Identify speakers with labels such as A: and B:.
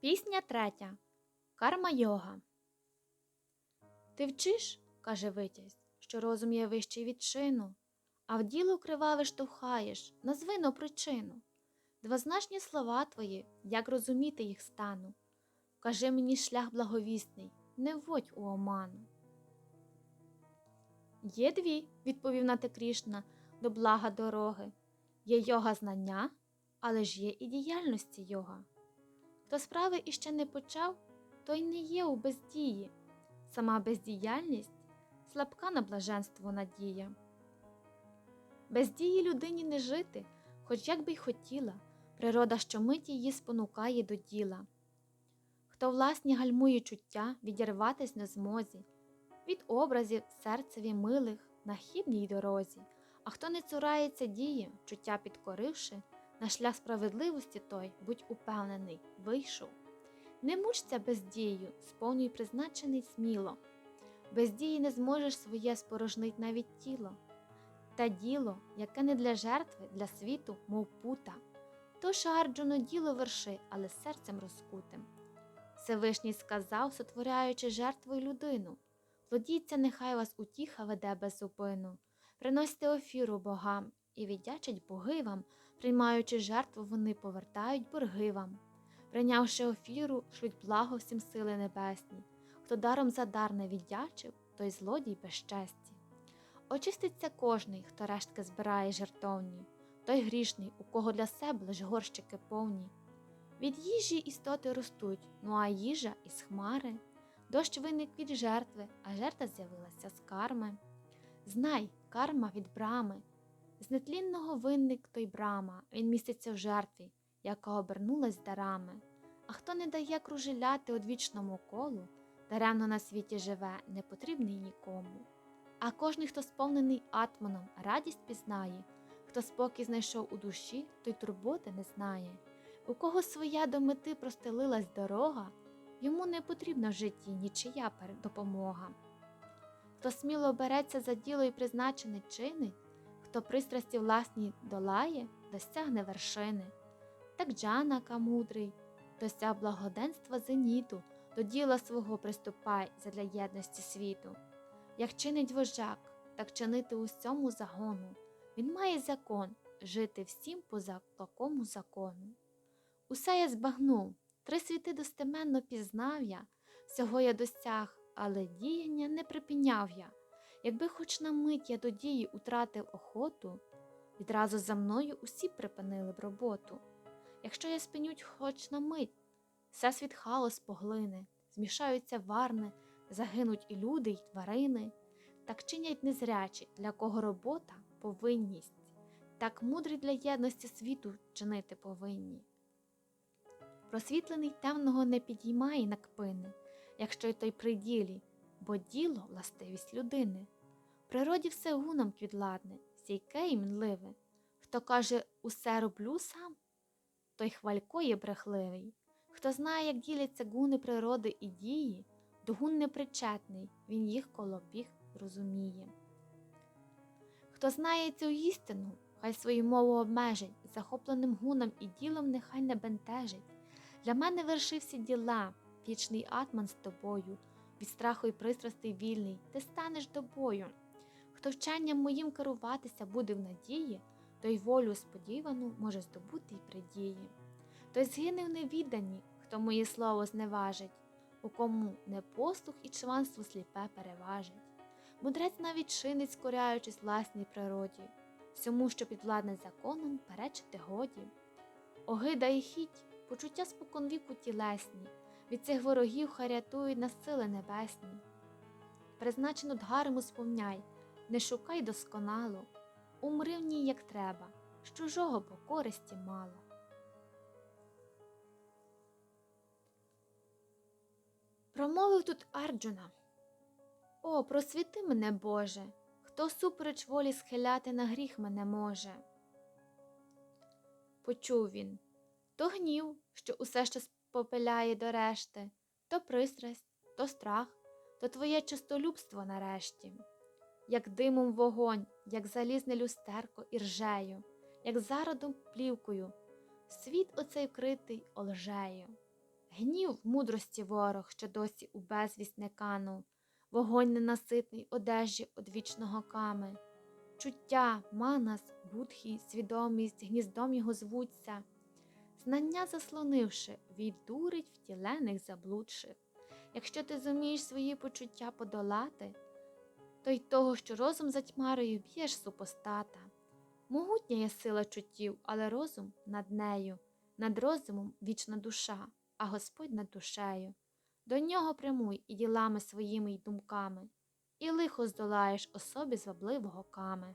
A: Пісня третя. Карма йога. Ти вчиш, каже витязь, що розум є вищий від чину, а в діло криваве штовхаєш, назви но причину. Двозначні слова твої, як розуміти їх стану. Кажи мені шлях благовісний, не вводь у оману. Є дві, відповів Нате Крішна, до блага дороги. Є йога знання, але ж є і діяльності йога. Хто справи іще не почав, той не є у бездії. Сама бездіяльність слабка на блаженство надія. Без дії людині не жити, хоч як би й хотіла, природа щомиті її спонукає до діла. Хто власні гальмує чуття, відірватись не змозі, від образів серцеві милих на хібній дорозі, а хто не цурається дії, чуття підкоривши, на шлях справедливості той, будь упевнений, вийшов. Не мучся бездією, сповнюй призначений сміло. Без дії не зможеш своє спорожнить навіть тіло. Та діло, яке не для жертви, для світу, мов пута. Тож Арджуно діло верши, але серцем розкутим. Всевишній сказав, сотворяючи жертвою людину. Плодіться, нехай вас утіха веде без зупину. Приносьте офіру богам і віддячать боги вам, приймаючи жертву, вони повертають борги вам. Прийнявши офіру, шлють благо всім сили небесні. Хто даром за дар не віддячив, той злодій безчесті. Очиститься кожний, хто рештки збирає жертовні, той грішний, у кого для себе лиш горщики повні. Від їжі істоти ростуть, ну а їжа із хмари. Дощ виник від жертви, а жертва з'явилася з карми. Знай, карма від брами. З нетлінного винник той брама, він міститься в жертві, яка обернулась дарами. А хто не дає кружеляти одвічному колу, даремно на світі живе, не потрібний нікому. А кожний, хто сповнений атманом, радість пізнає, хто спокій знайшов у душі, той турботи не знає. У кого своя до мети простелилась дорога, йому не потрібна в житті нічия допомога. Хто сміло береться за діло і призначене чини, хто пристрасті власні долає, досягне вершини. Так Джанака мудрий, досяг благоденства зеніту, до діла свого приступай задля єдності світу. Як чинить вожак, так чинити усьому загону. Він має закон жити всім поза такому закону. Усе я збагнув, три світи достеменно пізнав я, всього я досяг, але діяння не припиняв я. Якби хоч на мить я до дії утратив охоту, відразу за мною усі припинили б роботу. Якщо я спинють хоч на мить, всесвіт хаос поглине, змішаються варни, загинуть і люди, й тварини, так чинять незрячі, для кого робота повинність, так мудрі для єдності світу чинити повинні. Просвітлений темного не підіймає на кпини, якщо й той при ділі, бо діло властивість людини. В природі все гуном квідладне, стійке і мінливе. Хто каже усе роблю сам, той хвалько є брехливий. Хто знає, як діляться гуни природи і дії, до гун непричетний, він їх коло біг розуміє. Хто знає цю істину, хай свою мову обмежить, захопленим гуном і ділом нехай не бентежить. Для мене верши всі діла, вічний атман з тобою, від страху й пристрастей вільний, ти станеш до бою. Хто вченням моїм керуватися буде в надії, той волю сподівану може здобути й при дії. Той згине в невіданні, хто моє слово зневажить, у кому непослух і чванство сліпе переважить. Мудрець навіть чинить, скоряючись власній природі, всьому, що підвладне законом, перечити годі. Огида і хіть, почуття споконвіку тілесні, від цих ворогів хай рятують на сили небесні. Призначену дгарему сповняй, не шукай досконало, умри в ній, як треба, з чужого бо користі мало. Промовив тут Арджуна. О, просвіти мене, Боже, хто супереч волі схиляти на гріх мене може. Почув він то гнів, що усе ще спопиляє до решти, то пристрасть, то страх, то твоє чистолюбство нарешті, як димом вогонь, як залізне люстерко і ржею, як зародом плівкою, світ оцей вкритий олжею. Гнів мудрості ворог, що досі у безвість не канув, вогонь ненаситний одежі одвічного ками. Чуття, манас, будхі, свідомість, гніздом його звуться. Знання заслонивши, віддурить втілених заблудших. Якщо ти зумієш свої почуття подолати, то й того, що розум за тьмарою б'єш супостата. Могутня є сила чуттів, але розум над нею, над розумом вічна душа, а Господь над душею. До нього прямуй і ділами своїми й думками, і лихо здолаєш особі звабливого ками.